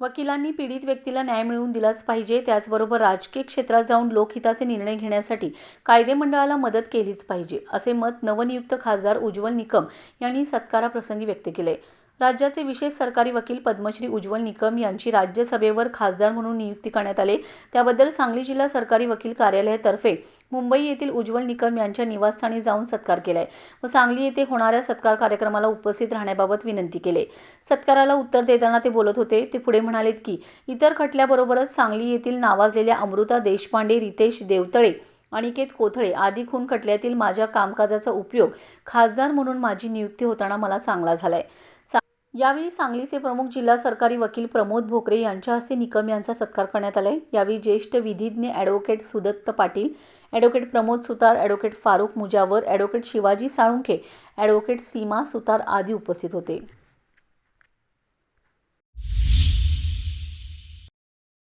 वकिलांनी पीडित व्यक्तीला न्याय मिळवून दिलाच पाहिजे त्याचबरोबर राजकीय क्षेत्रात जाऊन लोकहिताचे निर्णय घेण्यासाठी कायदेमंडळाला मदत केलीच पाहिजे असे मत नवनियुक्त खासदार उज्ज्वल निकम यांनी सत्काराप्रसंगी व्यक्त केले. राज्याचे विशेष सरकारी वकील पद्मश्री उज्ज्वल निकम यांची राज्यसभेवर खासदार म्हणून नियुक्ती करण्यात आली. त्याबद्दल सांगली जिल्हा सरकारी वकील कार्यालयातर्फे मुंबई येथील उज्ज्वल निकम यांच्या निवासस्थानी जाऊन सत्कार केलाय व सांगली येथे होणाऱ्या सत्कार कार्यक्रमाला उपस्थित राहण्याबाबत विनंती केले. सत्काराला उत्तर देताना ते बोलत होते. ते पुढे म्हणालेत की इतर खटल्याबरोबरच सांगली येथील नावाजलेल्या अमृता देशपांडे रितेश देवतळे अनिकेत कोथळे आदी खून खटल्यातील माझ्या कामकाजाचा उपयोग खासदार म्हणून माझी नियुक्ती होताना मला चांगला झालाय. यावेळी सांगलीचे प्रमुख जिल्हा सरकारी वकील प्रमोद भोकरे यांच्या हस्ते निकम यांचा सत्कार करण्यात आला यावेळी ज्येष्ठ विधिज्ञ advocate Sudatta Patil advocate Pramod Sutar advocate Farukh Mujawar advocate Shivaji Salunkhe advocate Seema Sutar आदी उपस्थित होते.